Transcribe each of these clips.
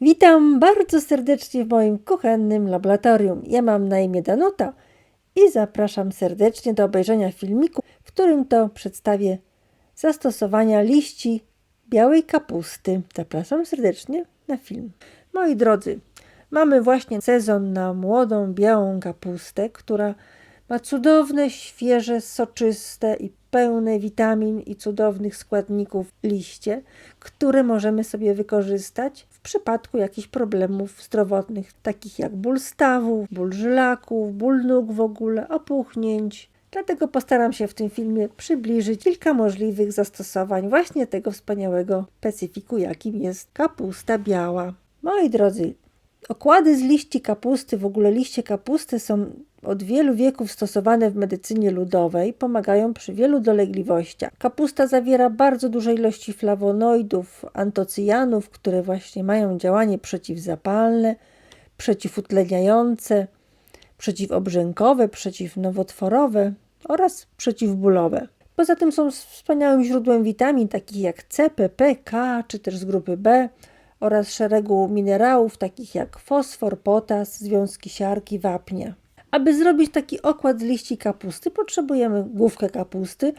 Witam bardzo serdecznie w moim kuchennym laboratorium. Ja mam na imię Danuta i zapraszam serdecznie do obejrzenia filmiku, w którym to przedstawię zastosowania liści białej kapusty. Zapraszam serdecznie na film. Moi drodzy, mamy właśnie sezon na młodą białą kapustę, która ma cudowne, świeże, soczyste i pełne witamin i cudownych składników liście, które możemy sobie wykorzystać w przypadku jakichś problemów zdrowotnych, takich jak ból stawów, ból żylaków, ból nóg w ogóle, opuchnięć. Dlatego postaram się w tym filmie przybliżyć kilka możliwych zastosowań właśnie tego wspaniałego specyfiku, jakim jest kapusta biała. Moi drodzy, okłady z liści kapusty, w ogóle liście kapusty są od wielu wieków stosowane w medycynie ludowej, pomagają przy wielu dolegliwościach. Kapusta zawiera bardzo duże ilości flawonoidów, antocyjanów, które właśnie mają działanie przeciwzapalne, przeciwutleniające, przeciwobrzękowe, przeciwnowotworowe oraz przeciwbólowe. Poza tym są wspaniałym źródłem witamin takich jak C, PP, K czy też z grupy B oraz szeregu minerałów takich jak fosfor, potas, związki siarki, wapnia. Aby zrobić taki okład z liści kapusty, potrzebujemy główkę kapusty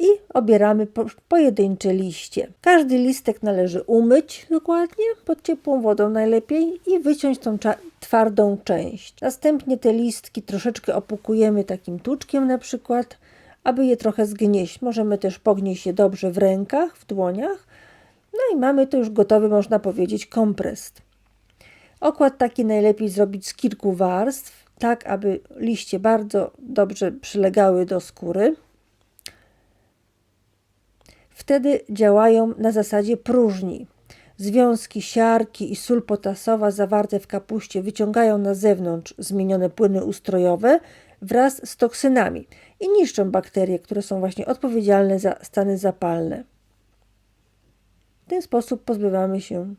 i obieramy po, pojedyncze liście. Każdy listek należy umyć dokładnie, pod ciepłą wodą najlepiej i wyciąć tą twardą część. Następnie te listki troszeczkę opukujemy takim tuczkiem na przykład, aby je trochę zgnieść. Możemy też pognieść je dobrze w rękach, w dłoniach. No i mamy to już gotowy, można powiedzieć, kompres. Okład taki najlepiej zrobić z kilku warstw tak aby liście bardzo dobrze przylegały do skóry. Wtedy działają na zasadzie próżni. Związki siarki i sól potasowa zawarte w kapuście wyciągają na zewnątrz zmienione płyny ustrojowe wraz z toksynami i niszczą bakterie, które są właśnie odpowiedzialne za stany zapalne. W ten sposób pozbywamy się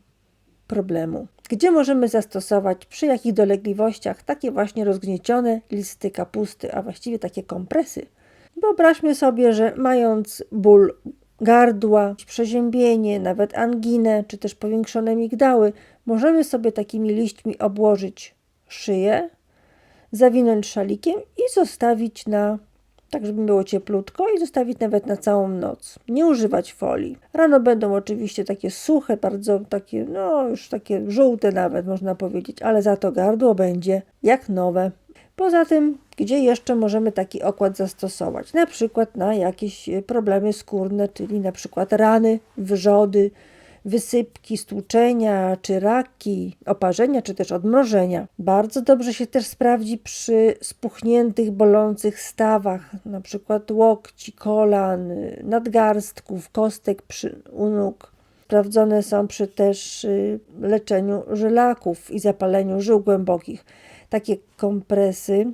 problemu. Gdzie możemy zastosować, przy jakich dolegliwościach takie właśnie rozgniecione listy kapusty, a właściwie takie kompresy. Wyobraźmy sobie, że mając ból gardła, przeziębienie, nawet anginę, czy też powiększone migdały, możemy sobie takimi liśćmi obłożyć szyję, zawinąć szalikiem i zostawić na tak żeby było cieplutko i zostawić nawet na całą noc. Nie używać folii. Rano będą oczywiście takie suche, bardzo takie, no już takie żółte nawet można powiedzieć, ale za to gardło będzie jak nowe. Poza tym, gdzie jeszcze możemy taki okład zastosować? Na przykład na jakieś problemy skórne, czyli na przykład rany, wrzody, wysypki, stłuczenia, czy raki, oparzenia, czy też odmrożenia. Bardzo dobrze się też sprawdzi przy spuchniętych, bolących stawach, przykład łokci, kolan, nadgarstków, kostek przy, u nóg. Sprawdzone są przy też y, leczeniu żylaków i zapaleniu żył głębokich. Takie kompresy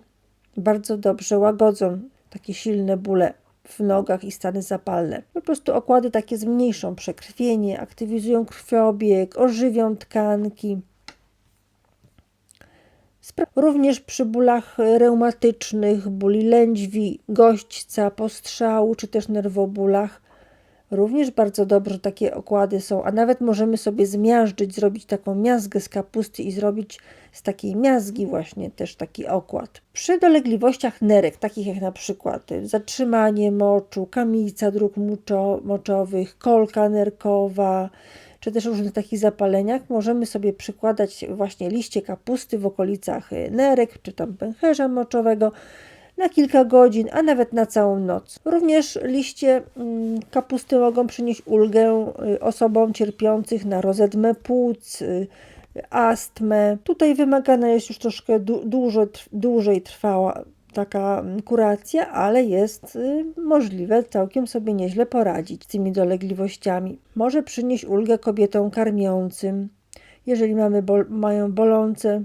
bardzo dobrze łagodzą takie silne bóle w nogach i stany zapalne. Po prostu okłady takie zmniejszą przekrwienie, aktywizują krwiobieg, ożywią tkanki. Również przy bólach reumatycznych, bóli lędźwi, gośćca, postrzału czy też nerwobólach Również bardzo dobrze takie okłady są, a nawet możemy sobie zmiażdżyć, zrobić taką miazgę z kapusty i zrobić z takiej miazgi właśnie też taki okład. Przy dolegliwościach nerek, takich jak na przykład zatrzymanie moczu, kamica dróg moczowych, kolka nerkowa, czy też różnych takich zapaleniach, możemy sobie przykładać właśnie liście kapusty w okolicach nerek, czy tam pęcherza moczowego, na kilka godzin, a nawet na całą noc. Również liście mm, kapusty mogą przynieść ulgę y, osobom cierpiących na rozedmę płuc, y, astmę. Tutaj wymagana jest już troszkę dużo, dłużej trwała taka mm, kuracja, ale jest y, możliwe całkiem sobie nieźle poradzić z tymi dolegliwościami. Może przynieść ulgę kobietom karmiącym, jeżeli mamy bol mają bolące,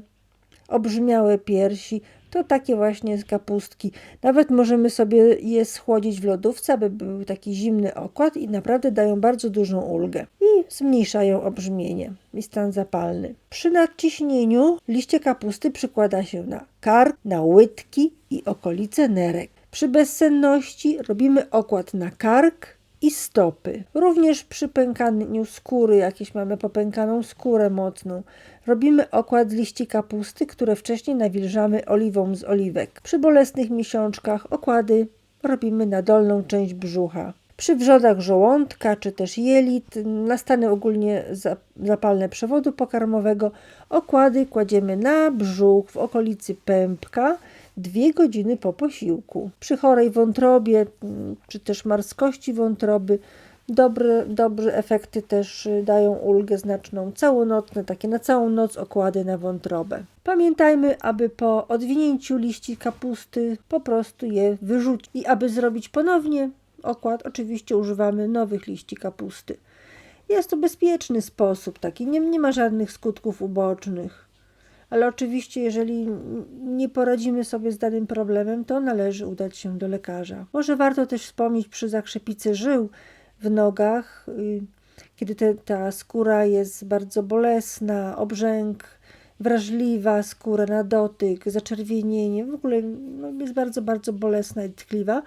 obrzmiałe piersi, to takie właśnie z kapustki. Nawet możemy sobie je schłodzić w lodówce, aby był taki zimny okład i naprawdę dają bardzo dużą ulgę i zmniejszają obrzmienie i stan zapalny. Przy nadciśnieniu liście kapusty przykłada się na kark, na łydki i okolice nerek. Przy bezsenności robimy okład na kark, i stopy. Również przy pękaniu skóry, jakieś mamy popękaną skórę mocną, robimy okład z liści kapusty, które wcześniej nawilżamy oliwą z oliwek. Przy bolesnych miesiączkach okłady robimy na dolną część brzucha. Przy wrzodach żołądka czy też jelit, na stany ogólnie za- zapalne przewodu pokarmowego, okłady kładziemy na brzuch w okolicy pępka dwie godziny po posiłku. Przy chorej wątrobie mm, czy też marskości wątroby dobre, dobre efekty też y, dają ulgę znaczną. Całonocne, takie na całą noc okłady na wątrobę. Pamiętajmy, aby po odwinięciu liści kapusty po prostu je wyrzucić i aby zrobić ponownie okład, oczywiście używamy nowych liści kapusty. Jest to bezpieczny sposób, taki nie, nie ma żadnych skutków ubocznych. Ale oczywiście, jeżeli nie poradzimy sobie z danym problemem, to należy udać się do lekarza. Może warto też wspomnieć przy zakrzepicy żył w nogach, y, kiedy te, ta skóra jest bardzo bolesna, obrzęk, wrażliwa skóra na dotyk, zaczerwienienie, w ogóle no, jest bardzo, bardzo bolesna i tkliwa,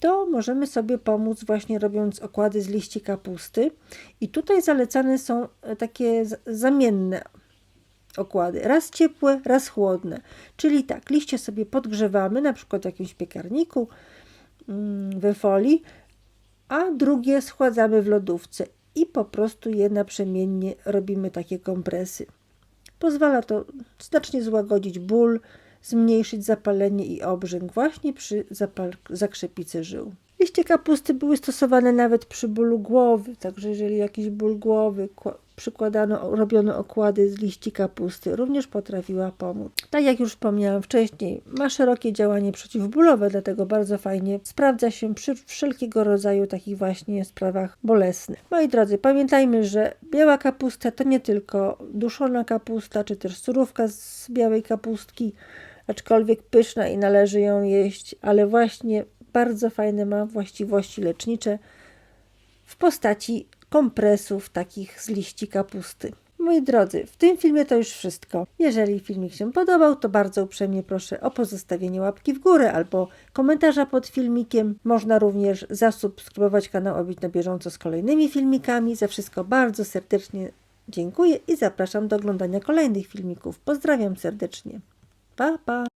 to możemy sobie pomóc właśnie robiąc okłady z liści kapusty. I tutaj zalecane są e, takie zamienne okłady. Raz ciepłe, raz chłodne. Czyli tak, liście sobie podgrzewamy, na przykład w jakimś piekarniku, mm, we folii, a drugie schładzamy w lodówce i po prostu je naprzemiennie robimy takie kompresy. Pozwala to znacznie złagodzić ból, zmniejszyć zapalenie i obrzęk właśnie przy zakrzepicy żył. Liście kapusty były stosowane nawet przy bólu głowy, także jeżeli jakiś ból głowy, przykładano, robiono okłady z liści kapusty, również potrafiła pomóc. Tak jak już wspomniałam wcześniej, ma szerokie działanie przeciwbólowe, dlatego bardzo fajnie sprawdza się przy wszelkiego rodzaju takich właśnie sprawach bolesnych. Moi drodzy, pamiętajmy, że biała kapusta to nie tylko duszona kapusta, czy też surówka z białej kapustki, aczkolwiek pyszna i należy ją jeść, ale właśnie bardzo fajne ma właściwości lecznicze w postaci kompresów takich z liści kapusty. Moi drodzy, w tym filmie to już wszystko. Jeżeli filmik się podobał, to bardzo uprzejmie proszę o pozostawienie łapki w górę albo komentarza pod filmikiem. Można również zasubskrybować kanał, aby na bieżąco z kolejnymi filmikami. Za wszystko bardzo serdecznie dziękuję i zapraszam do oglądania kolejnych filmików. Pozdrawiam serdecznie. Pa, pa!